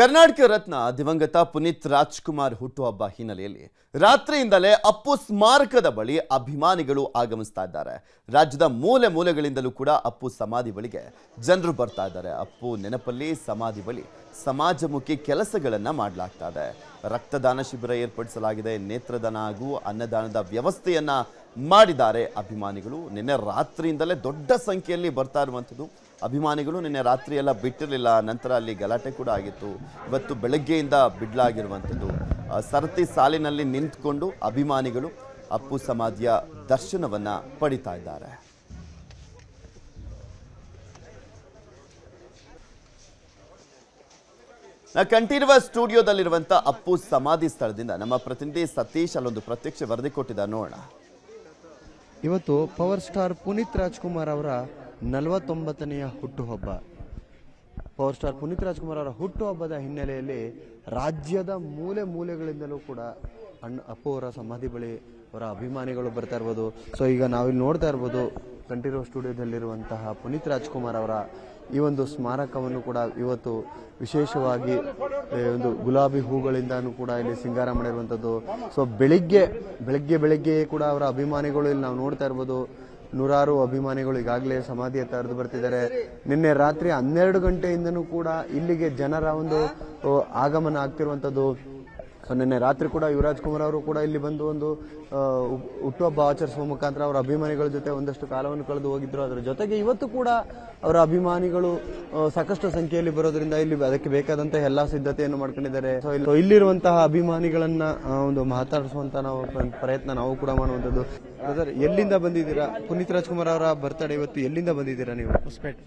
ಕರ್ನಾಟಕ ರತ್ನ ದಿವಂಗತ ಪುನೀತ್ ರಾಜ್ಕುಮಾರ್ ಹುಟ್ಟುಹಬ್ಬ ಹಿನ್ನೆಲೆಯಲ್ಲಿ ರಾತ್ರಿಯಿಂದಲೇ ಅಪ್ಪು ಸ್ಮಾರಕದ ಬಳಿ ಅಭಿಮಾನಿಗಳು ಆಗಮಿಸ್ತಾ ಇದ್ದಾರೆ. ರಾಜ್ಯದ ಮೂಲೆ ಮೂಲೆಗಳಿಂದಲೂ ಕೂಡ ಅಪ್ಪು ಸಮಾಧಿ ಬಳಿಗೆ ಜನರು ಬರ್ತಾ ಇದ್ದಾರೆ. ಅಪ್ಪು ನೆನಪಲ್ಲಿ ಸಮಾಧಿ ಬಳಿ ಸಮಾಜಮುಖಿ ಕೆಲಸಗಳನ್ನ ಮಾಡಲಾಗ್ತಾ ಇದೆ. ರಕ್ತದಾನ ಶಿಬಿರ ಏರ್ಪಡಿಸಲಾಗಿದೆ. ನೇತ್ರದಾನ ಹಾಗೂ ಅನ್ನದಾನದ ವ್ಯವಸ್ಥೆಯನ್ನ ಮಾಡಿದ್ದಾರೆ ಅಭಿಮಾನಿಗಳು. ನಿನ್ನೆ ರಾತ್ರಿಯಿಂದಲೇ ದೊಡ್ಡ ಸಂಖ್ಯೆಯಲ್ಲಿ ಬರ್ತಾ ಇರುವಂಥದ್ದು. ಅಭಿಮಾನಿಗಳು ನಿನ್ನೆ ರಾತ್ರಿ ಎಲ್ಲ ಬಿಟ್ಟಿರಲಿಲ್ಲ. ನಂತರ ಅಲ್ಲಿ ಗಲಾಟೆ ಕೂಡ ಆಗಿತ್ತು. ಇವತ್ತು ಬೆಳಗ್ಗೆಯಿಂದ ಬಿಡ್ಲಾಗಿರುವಂಥದ್ದು. ಸರತಿ ಸಾಲಿನಲ್ಲಿ ನಿಂತ್ಕೊಂಡು ಅಭಿಮಾನಿಗಳು ಅಪ್ಪು ಸಮಾಧಿಯ ದರ್ಶನವನ್ನ ಪಡಿತಾ ಇದ್ದಾರೆ. ನಾ ಕಂಠೀರವ ಸ್ಟುಡಿಯೋದಲ್ಲಿರುವಂಥ ಅಪ್ಪು ಸಮಾಧಿ ಸ್ಥಳದಿಂದ ನಮ್ಮ ಪ್ರತಿನಿಧಿ ಸತೀಶ್ ಅಲ್ಲೊಂದು ಪ್ರತ್ಯಕ್ಷ ವರದಿ ಕೊಟ್ಟಿದ್ದಾರೆ. ನೋಡೋಣ. ಇವತ್ತು ಪವರ್ ಸ್ಟಾರ್ ಪುನೀತ್ ರಾಜ್ಕುಮಾರ್ ಅವರ ನಲವತ್ತೊಂಬತ್ತನೆಯ ಹುಟ್ಟುಹಬ್ಬ. ಪವರ್ ಸ್ಟಾರ್ ಪುನೀತ್ ರಾಜ್ಕುಮಾರ್ ಅವರ ಹುಟ್ಟುಹಬ್ಬದ ಹಿನ್ನೆಲೆಯಲ್ಲಿ ರಾಜ್ಯದ ಮೂಲೆ ಮೂಲೆಗಳಿಂದಲೂ ಕೂಡ ಅಣ್ಣ, ಅಪ್ಪು ಅವರ ಸಮಾಧಿ ಬಳಿ ಅವರ ಅಭಿಮಾನಿಗಳು ಬರ್ತಾ ಇರ್ಬೋದು. ಸೊ ಈಗ ನಾವಿಲ್ಲಿ ನೋಡ್ತಾ ಇರ್ಬೋದು, ಕಂಠೀರವ ಸ್ಟುಡಿಯೋದಲ್ಲಿರುವಂತಹ ಪುನೀತ್ ರಾಜ್ಕುಮಾರ್ ಅವರ ಈ ಒಂದು ಸ್ಮಾರಕವನ್ನು ಕೂಡ ಇವತ್ತು ವಿಶೇಷವಾಗಿ ಒಂದು ಗುಲಾಬಿ ಹೂಗಳಿಂದನೂ ಕೂಡ ಇಲ್ಲಿ ಸಿಂಗಾರ ಮಾಡಿರುವಂಥದ್ದು. ಸೊ ಬೆಳಿಗ್ಗೆ, ಬೆಳಗ್ಗೆ ಬೆಳಗ್ಗೆ ಕೂಡ ಅವರ ಅಭಿಮಾನಿಗಳು ಇಲ್ಲಿ ನಾವು ನೋಡ್ತಾ ಇರ್ಬೋದು. ನೂರಾರು ಅಭಿಮಾನಿಗಳು ಈಗಾಗಲೇ ಸಮಾಧಿಯ ತರೆದು ಹರಿದು ಬರ್ತಿದ್ದಾರೆ. ನಿನ್ನೆ ರಾತ್ರಿ ಹನ್ನೆರಡು ಗಂಟೆಯಿಂದನೂ ಕೂಡ ಇಲ್ಲಿಗೆ ಜನರ ಒಂದು ಆಗಮನ ಆಗ್ತಿರುವಂಥದ್ದು ನಿನ್ನೆ ರಾತ್ರಿ ಕೂಡ ಯುವರಾಜ್ ಕುಮಾರ್ ಅವರು ಕೂಡ ಇಲ್ಲಿ ಬಂದು ಒಂದು ಹುಟ್ಟುಹಬ್ಬ ಆಚರಿಸುವ ಮುಖಾಂತರ ಅವರ ಅಭಿಮಾನಿಗಳ ಜೊತೆ ಒಂದಷ್ಟು ಕಾಲವನ್ನು ಕಳೆದು ಹೋಗಿದ್ರು. ಅದರ ಜೊತೆಗೆ ಇವತ್ತು ಕೂಡ ಅವರ ಅಭಿಮಾನಿಗಳು ಸಾಕಷ್ಟು ಸಂಖ್ಯೆಯಲ್ಲಿ ಬರೋದ್ರಿಂದ ಇಲ್ಲಿ ಅದಕ್ಕೆ ಬೇಕಾದಂತಹ ಎಲ್ಲಾ ಸಿದ್ಧತೆಯನ್ನು ಮಾಡ್ಕೊಂಡಿದ್ದಾರೆ. ಸೊ ಇಲ್ಲಿರುವಂತಹ ಅಭಿಮಾನಿಗಳನ್ನ ಒಂದು ಮಾತಾಡಿಸುವಂತ ನಾವು ಪ್ರ- ಪ್ರಯತ್ನ ನಾವು ಕೂಡ ಮಾಡುವಂತದ್ದು ಬ್ರದರ್ ಎಲ್ಲಿಂದ ಬಂದಿದ್ದೀರಾ? ಪುನೀತ್ ರಾಜ್ಕುಮಾರ್ ಅವರ ಬರ್ತಡೇ ಇವತ್ತು ಎಲ್ಲಿಂದ ಬಂದಿದ್ದೀರಾ ನೀವು? ಹೊಸಪೇಟೆ.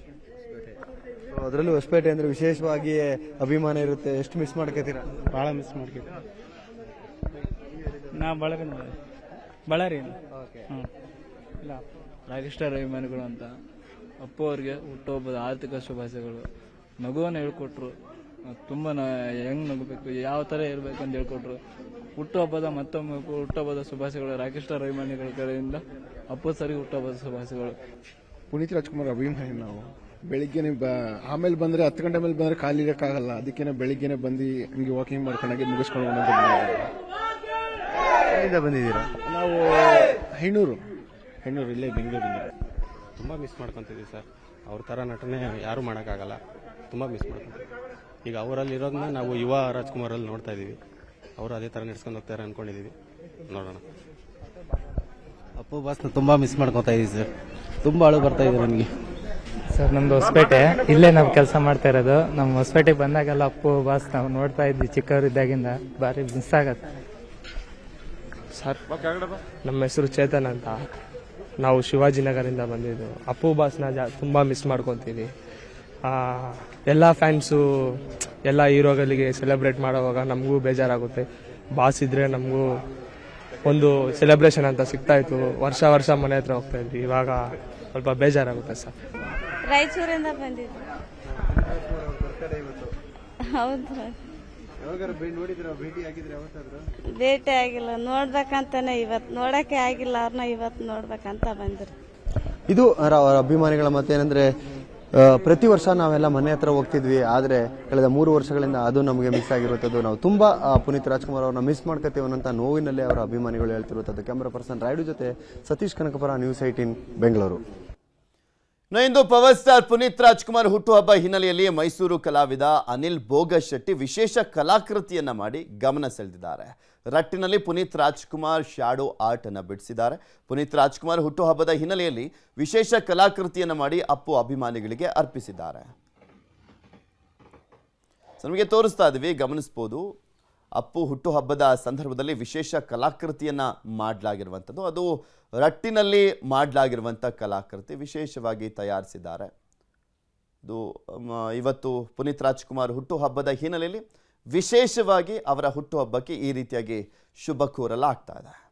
ಅದರಲ್ಲೂ ಹೊಸಪೇಟೆ ಅಂದ್ರೆ ವಿಶೇಷವಾಗಿ ಅಭಿಮಾನ ಇರುತ್ತೆ. ಎಷ್ಟು ಮಿಸ್ ಮಾಡ್ಕೋತೀರಾ? ಭಾಳ ಮಿಸ್ ಮಾಡ್ತೀವಿ ನಾ ಬಳ್ಳಾರಿ ಬಳ್ಳಾರಿ ಹ್ಞೂ ಇಲ್ಲ. ರಾಕಿಸ್ಟಾರ್ ಅಭಿಮಾನಿಗಳು ಅಂತ ಅಪ್ಪು ಅವ್ರಿಗೆ ಹುಟ್ಟುಹಬ್ಬದ ಆರ್ಥಿಕ ಶುಭಾಶಯಗಳು. ಮಗುವನ್ನು ಹೇಳ್ಕೊಟ್ರು. ತುಂಬ ಹೆಂಗ್ ನಗಬೇಕು ಯಾವ ಥರ ಇರಬೇಕು ಅಂತ ಹೇಳ್ಕೊಟ್ರು. ಹುಟ್ಟುಹಬ್ಬದ ಮತ್ತೊಮ್ಮೆ ಹುಟ್ಟುಹಬ್ಬದ ಶುಭಾಶಯಗಳು. ರಾಕೇಶ್ವರ ಅಭಿಮಾನಿಗಳ ಕಡೆಯಿಂದ ಅಪ್ಪ ಸರಿ ಹುಟ್ಟುಹಬ್ಬದ ಶುಭಾಶಯಗಳು. ಪುನೀತ್ ರಾಜ್ಕುಮಾರ್ ಅಭಿಮಾನಿ ನಾವು. ಬೆಳಿಗ್ಗೆನೆ ಬ ಆಮೇಲೆ ಬಂದ್ರೆ ಹತ್ತು ಗಂಟೆ ಮೇಲೆ ಬಂದ್ರೆ ಖಾಲಿ ಇರಕ್ಕಾಗಲ್ಲ. ಅದಕ್ಕೇನೆ ಬೆಳಿಗ್ಗೆನೆ ಬಂದು ಹಂಗೆ ವಾಕಿಂಗ್ ಮಾಡ್ಕೊಂಡಾಗೆ ಮುಗಿಸ್ಕೊಂಡು ಎಲ್ಲಿಂದ ಬಂದಿದ್ದೀರಾ? ನಾವು ಹೆಣ್ಣೂರು. ಹೆಣ್ಣೂರು ಇಲ್ಲೇ ಬೆಂಗಳೂರಿಂದ. ತುಂಬ ಮಿಸ್ ಮಾಡ್ಕೊತೀವಿ ಸರ್. ಅವ್ರ ಥರ ನಟನೆ ಯಾರೂ ಮಾಡೋಕ್ಕಾಗಲ್ಲ. ತುಂಬ ಮಿಸ್ ಮಾಡ್ಕೊತೀವಿ ಈಗ ಅವರಲ್ಲಿ ಇರೋದನ್ನ ನಾವು ಯುವ ರಾಜ್ಕುಮಾರಲ್ಲಿ ನೋಡ್ತಾ ಇದೀವಿ ಅವರು ಅದೇ ಥರ ನಡ್ಸ್ಕೊಂಡು ಹೋಗ್ತಾರೆ ಅನ್ಕೊಂಡಿದೀವಿ ನೋಡೋಣ. ಅಪ್ಪು ಬಾಸ್ನ ತುಂಬಾ ಮಿಸ್ ಮಾಡ್ಕೊತಾ ಇದೀವಿ ಸರ್. ತುಂಬಾ ಅಳು ಬರ್ತಾ ಇದೆ ನನಗೆ ಸರ್ ನಮ್ದು ಹೊಸಪೇಟೆ. ಇಲ್ಲೇ ನಾವು ಕೆಲಸ ಮಾಡ್ತಾ ಇರೋದು. ನಮ್ಮ ಹೊಸಪೇಟೆಗೆ ಬಂದಾಗೆಲ್ಲ ಅಪ್ಪು ಬಾಸ್ ನಾವು ನೋಡ್ತಾ ಇದ್ವಿ ಚಿಕ್ಕವರಿದ್ದಾಗಿಂದ. ಭಾರಿ ಮಿಸ್ ಆಗತ್ತೆ. ಸರ್ ನಮ್ಮ ಹೆಸರು ಚೇತನ್ ಅಂತ. ನಾವು ಶಿವಾಜಿನಗರಿಂದ ಬಂದಿದ್ದು. ಅಪ್ಪು ಬಾಸ್ನ ಜಾ ತುಂಬ ಮಿಸ್ ಮಾಡ್ಕೊತೀವಿ. ಎಲ್ಲ ಫ್ಯಾನ್ಸು ಎಲ್ಲ ಹೀರೋಗಳಿಗೆ ಸೆಲೆಬ್ರೇಟ್ ಮಾಡೋವಾಗ ನಮಗೂ ಬೇಜಾರಾಗುತ್ತೆ. ಬಾಸ್ ಇದ್ರೆ ನಮಗೂ ಒಂದು ಸೆಲೆಬ್ರೇಷನ್ ಅಂತ ಸಿಗ್ತಾ ಇತ್ತು. ವರ್ಷ ವರ್ಷ ಮನೆ ಹತ್ರ ಹೋಗ್ತಾ ಇದ್ವಿ. ಇವಾಗ ಸ್ವಲ್ಪ ಬೇಜಾರಾಗುತ್ತೆ ಸರ್. ರಾಯಚೂರಿಂದ ಬಂದಿದ್ವಿ ಹೌದು. ಭೇಟಿ ಆಗಿಲ್ಲ. ನೋಡ್ಬೇಕಂತಾನೆ ಇವತ್ತು ನೋಡಕ್ಕೆ ಆಗಿಲ್ಲ. ಅವ್ರನ್ನ ಇವತ್ತು ನೋಡ್ಬೇಕಂತ ಬಂದ್ರು. ಇದು ಅವರ ಅಭಿಮಾನಿಗಳ ಮತ್ತೇನಂದ್ರೆ ಪ್ರತಿ ವರ್ಷ ನಾವೆಲ್ಲ ಮನೆ ಹತ್ರ ಹೋಗ್ತಿದ್ವಿ, ಆದರೆ ಕಳೆದ ಮೂರು ವರ್ಷಗಳಿಂದ ಅದು ನಮಗೆ ಮಿಸ್ ಆಗಿರುವಂಥದ್ದು ನಾವು ತುಂಬ ಪುನೀತ್ ರಾಜ್ಕುಮಾರ್ ಅವ್ರನ್ನ ಮಿಸ್ ಮಾಡ್ಕೋತೀವಿ ಅನ್ನೋಂಥ ನೋವಿನಲ್ಲೇ ಅವರ ಅಭಿಮಾನಿಗಳು ಹೇಳ್ತಿರುವಂಥದ್ದು. ಕ್ಯಾಮ್ರಾ ಪರ್ಸನ್ ರಾಯ್ಡು ಜೊತೆ ಸತೀಶ್ ಕನಕಪುರ ನ್ಯೂಸ್ ಏಟೀನ್ ಬೆಂಗಳೂರು. ಇಂದು ಪವರ್ ಸ್ಟಾರ್ ಪುನೀತ್ ರಾಜ್ಕುಮಾರ್ ಹುಟ್ಟುಹಬ್ಬ ಹಿನ್ನೆಲೆಯಲ್ಲಿ ಮೈಸೂರು ಕಲಾವಿದ ಅನಿಲ್ ಭೋಗಶೆಟ್ಟಿ ಶೆಟ್ಟಿ ವಿಶೇಷ ಕಲಾಕೃತಿಯನ್ನ ಮಾಡಿ ಗಮನ ಸೆಳೆದಿದ್ದಾರೆ. ರಟ್ಟಿನಲ್ಲಿ ಪುನೀತ್ ರಾಜ್ಕುಮಾರ್ ಶ್ಯಾಡೋ ಆರ್ಟ್ ಅನ್ನು ಬಿಡಿಸಿದ್ದಾರೆ. ಪುನೀತ್ ರಾಜ್ಕುಮಾರ್ ಹುಟ್ಟುಹಬ್ಬದ ಹಿನ್ನೆಲೆಯಲ್ಲಿ ವಿಶೇಷ ಕಲಾಕೃತಿಯನ್ನ ಮಾಡಿ ಅಪ್ಪು ಅಭಿಮಾನಿಗಳಿಗೆ ಅರ್ಪಿಸಿದ್ದಾರೆ. ನಿಮಗೆ ತೋರಿಸ್ತಾ ಇದ್ದೀವಿ ಗಮನಿಸ್ಬೋದು. ಅಪ್ಪು ಹುಟ್ಟುಹಬ್ಬದ ಸಂದರ್ಭದಲ್ಲಿ ವಿಶೇಷ ಕಲಾಕೃತಿಯನ್ನ ಮಾಡಲಾಗಿರುವಂಥದ್ದು. ಅದು ರಟ್ಟಿನಲ್ಲಿ ಮಾಡಲಾಗಿರುವಂಥ ಕಲಾಕೃತಿ ವಿಶೇಷವಾಗಿ ತಯಾರಿಸಿದ್ದಾರೆ. ಇದು ಇವತ್ತು ಪುನೀತ್ ರಾಜ್ಕುಮಾರ್ ಹುಟ್ಟುಹಬ್ಬದ ಹಿನ್ನೆಲೆಯಲ್ಲಿ ವಿಶೇಷವಾಗಿ ಅವರ ಹುಟ್ಟುಹಬ್ಬಕ್ಕೆ ಈ ರೀತಿಯಾಗಿ ಶುಭ ಕೋರಲಾಗ್ತಾ ಇದೆ.